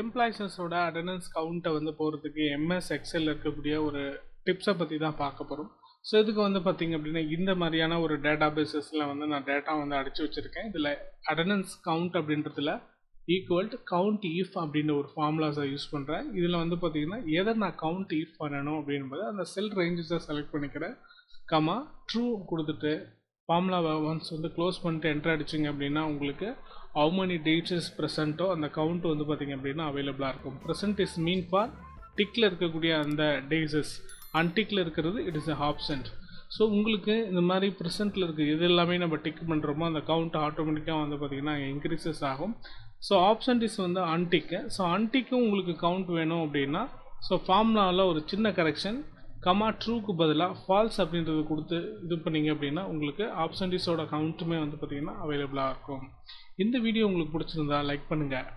எம்ப்ளாய்ஸஸோட attendance கவுண்ட்டை வந்து போகிறதுக்கு MS XL இருக்கக்கூடிய ஒரு டிப்ஸை பற்றி தான் பார்க்க போகிறோம் ஸோ இதுக்கு வந்து பார்த்திங்க அப்படின்னா இந்த மாதிரியான ஒரு டேட்டா பேசஸில் வந்து நான் டேட்டா வந்து அடித்து வச்சுருக்கேன். இதில் அட்டண்டன்ஸ் கவுண்ட் அப்படின்றதுல ஈக்குவல் டு கவுண்ட் இஃப் அப்படின்ற ஒரு ஃபார்முலாஸை யூஸ் பண்ணுறேன் இதில் வந்து பார்த்திங்கன்னா எதை நான் கவுண்ட் இஃப் பண்ணணும் அப்படின்பது அந்த செல் ரேஞ்சஸை செலக்ட் பண்ணிக்கிறேன். கமா ட்ரூ கொடுத்துட்டு ஃபார்முலாவை ஒன்ஸ் வந்து க்ளோஸ் பண்ணிட்டு என்ட்ரு அடிச்சிங்க அப்படின்னா உங்களுக்கு ஹவு மெனி டேட்ஸ் இஸ் ப்ரெசண்ட்டோ அந்த கவுண்ட் வந்து பார்த்திங்க அப்படின்னா அவைலபிளாக இருக்கும். ப்ரெசென்ட் இஸ் மீன் ஃபார் டிக்கில் இருக்கக்கூடிய அந்த டேஸஸ் அன்டிக்கில் இருக்கிறது it is a absent so உங்களுக்கு இந்த மாதிரி ப்ரெசென்ட்டில் இருக்குது எது எல்லாமே நம்ம டிக் பண்ணுறோமோ அந்த கவுண்ட் ஆட்டோமேட்டிக்காக வந்து பார்த்திங்கன்னா இன்க்ரீசஸ் ஆகும். ஸோ ஆப்சன்ட் இஸ் வந்து அன்டிக்கு ஸோ அன்டிக்கும் உங்களுக்கு கவுண்ட் வேணும் அப்படின்னா ஸோ ஃபார்முலாவில் ஒரு சின்ன கரெக்ஷன் கமா ட்ரூக்கு பதிலாக ஃபால்ஸ் அப்படின்றத கொடுத்து இது பண்ணீங்க அப்படின்னா உங்களுக்கு ஆப்ஷன்டிஸோட கவுண்ட்டுமே வந்து பார்த்திங்கன்னா அவைலபிளாக இருக்கும். இந்த வீடியோ உங்களுக்கு பிடிச்சிருந்தா லைக் பண்ணுங்கள்